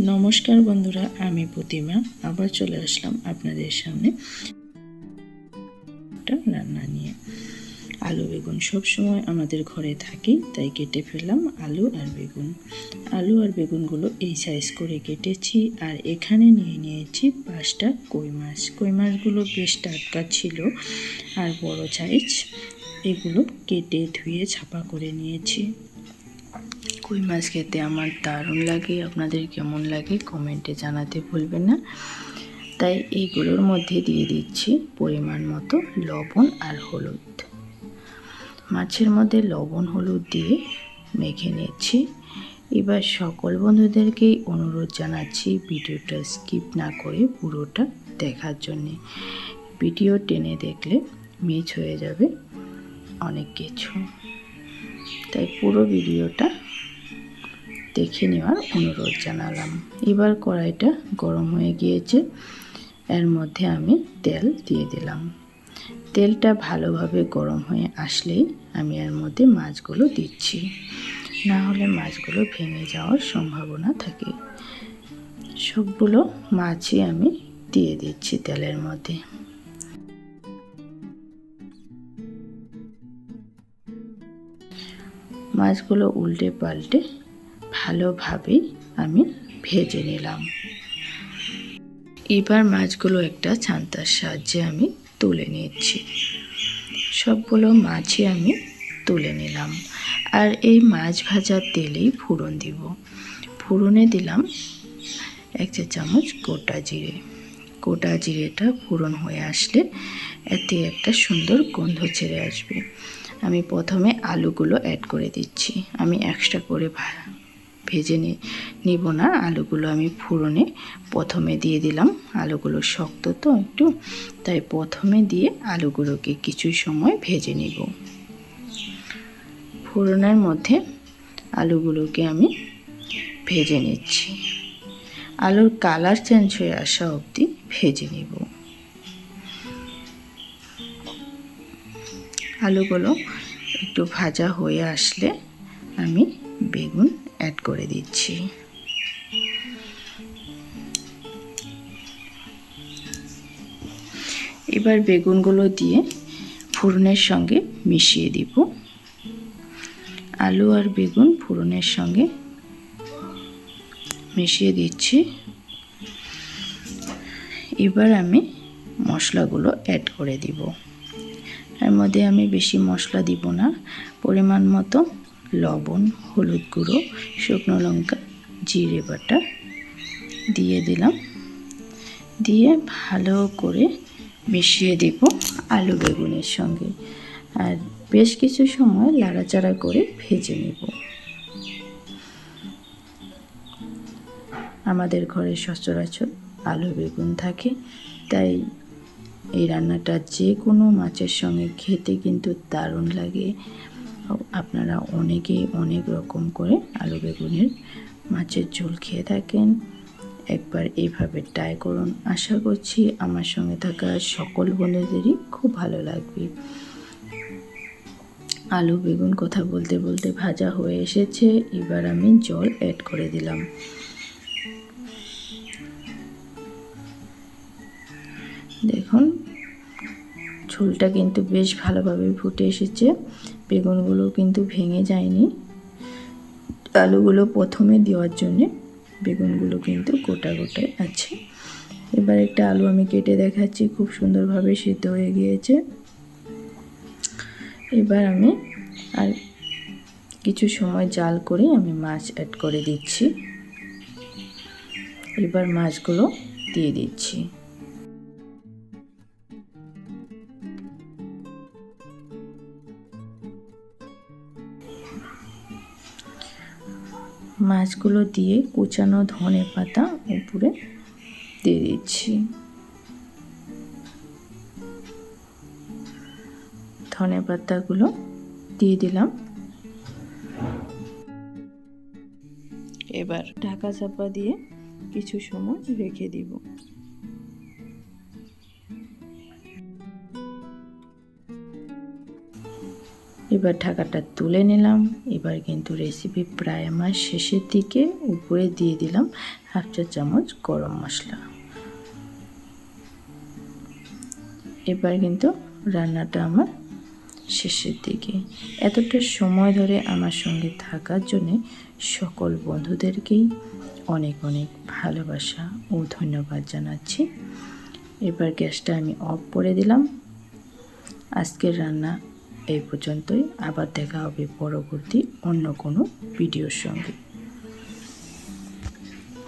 নমস্কার বন্ধুরা, আমি প্রতিমা। আবার চলে আসলাম আপনাদের সামনে রান্না নিয়ে। আলু, বেগুন সব সময় আমাদের ঘরে থাকি, তাই কেটে ফেললাম আলু আর বেগুন। আলু আর বেগুনগুলো এই সাইজ করে কেটেছি আর এখানে নিয়ে নিয়েছি পাঁচটা কই মাছ। কই মাছগুলো বেশ টাটকা ছিল আর বড় সাইজ এগুলো কেটে ধুয়ে ছাপা করে নিয়েছি। কই মাছ খেতে আমার দারুণ লাগে, আপনাদের কেমন লাগে কমেন্টে জানাতে ভুলবেন না। তাই এইগুলোর মধ্যে দিয়ে দিচ্ছি পরিমাণ মতো লবণ আর হলুদ। মাছের মধ্যে লবণ হলুদ দিয়ে মেখে নিচ্ছি। এবার সকল বন্ধুদেরকেই অনুরোধ জানাচ্ছি ভিডিওটা স্কিপ না করে পুরোটা দেখার জন্যে। ভিডিও টেনে দেখলে মিস হয়ে যাবে অনেক কিছু। তাই পুরো ভিডিওটা দেখে নেওয়ার অনুরোধ জানালাম। এবার কড়াইটা গরম হয়ে গিয়েছে। এর মধ্যে আমি তেল দিয়ে দিলাম। তেলটা ভালোভাবে গরম হয়ে আসলেই আমি এর মধ্যে মাছগুলো দিচ্ছি। না হলে মাছগুলো ভেঙে যাওয়ার সম্ভাবনা থাকে। সবগুলো মাছই আমি দিয়ে দিচ্ছি তেলের মধ্যে। মাছগুলো উল্টে পাল্টে ভালোভাবেই আমি ভেজে নিলাম। এবার মাছগুলো একটা ছান্তার সাহায্যে আমি তুলে নিচ্ছি। সবগুলো মাছই আমি তুলে নিলাম। আর এই মাছ ভাজার তেলেই ফোড়ন দিব। ফোড়নে দিলাম এক চা চামচ গোটা জিরে। গোটা জিরেটা ফোড়ন হয়ে আসলে এতে একটা সুন্দর গন্ধ ছেড়ে আসবে। আমি প্রথমে আলুগুলো অ্যাড করে দিচ্ছি। আমি এক্সট্রা করে ভেজে নিব না। আলুগুলো আমি ফোড়নে প্রথমে দিয়ে দিলাম। আলুগুলো শক্ত তো একটু, তাই প্রথমে দিয়ে আলুগুলোকে কিছু সময় ভেজে নিব। ফোড়নের মধ্যে আলুগুলোকে আমি ভেজে নিচ্ছি। আলুর কালার চেঞ্জ হয়ে আসা অবধি ভেজে নিব। আলুগুলো একটু ভাজা হয়ে আসলে আমি বেগুন অ্যাড করে দিচ্ছি। এবার বেগুনগুলো দিয়ে ফোড়নের সঙ্গে মিশিয়ে দিব। আলু আর বেগুন ফোড়নের সঙ্গে মিশিয়ে দিচ্ছি। এবার আমি মশলাগুলো অ্যাড করে দিব। এর মধ্যে আমি বেশি মশলা দিব না, পরিমাণ মতো লবণ, হলুদ গুঁড়ো, শুকনো লঙ্কা, জিরে বাটা দিয়ে দিলাম। দিয়ে ভালো করে মিশিয়ে দিব আলু বেগুনের সঙ্গে। আর বেশ কিছু সময় লাড়াচাড়া করে ভেজে নেব। আমাদের ঘরে সচরাচর আলু বেগুন থাকে, তাই এই রান্নাটা যে কোনো মাছের সঙ্গে খেতে কিন্তু দারুণ লাগে। আপনারা অনেকেই অনেক রকম করে আলু বেগুনের মাছের ঝোল খেয়ে থাকেন। একবার এইভাবে ট্রাই করুন। আশা করছি আমার সঙ্গে থাকা সকল বন্ধুদেরই খুব ভালো লাগবে। আলু বেগুন কথা বলতে বলতে ভাজা হয়ে এসেছে। এবার আমি জল অ্যাড করে দিলাম। দেখুন, ঝোলটা কিন্তু বেশ ভালোভাবে ফুটে এসেছে। বেগুনগুলো কিন্তু ভেঙে যায়নি। আলুগুলো প্রথমে দেওয়ার জন্যে বেগুনগুলো কিন্তু গোটা গোটায় আছে। এবার একটা আলু আমি কেটে দেখাচ্ছি, খুব সুন্দরভাবে সিদ্ধ হয়ে গিয়েছে। এবার আমি আর কিছু সময় জাল করে আমি মাছ অ্যাড করে দিচ্ছি। এবার মাছগুলো দিয়ে দিচ্ছি। মাছগুলো দিয়ে কুচানো ধনে পাতা উপরে দিয়ে দিচ্ছি। ধনে পাতাগুলো দিয়ে দিলাম। এবার ঢাকা চাপা দিয়ে কিছু সময় রেখে দিব। এবার ঢাকাটা তুলে নিলাম। এবার কিন্তু রেসিপি প্রায় আমার শেষের দিকে। উপরে দিয়ে দিলাম হাফ চা চামচ গরম মশলা। এবার কিন্তু রান্নাটা আমার শেষের দিকে। এতটা সময় ধরে আমার সঙ্গে থাকার জন্যে সকল বন্ধুদেরকেই অনেক অনেক ভালোবাসা ও ধন্যবাদ জানাচ্ছি। এবার গ্যাসটা আমি অফ করে দিলাম। আজকের রান্না এই পর্যন্তই। আবার দেখা হবে পরবর্তী অন্য কোনো ভিডিওর সঙ্গে।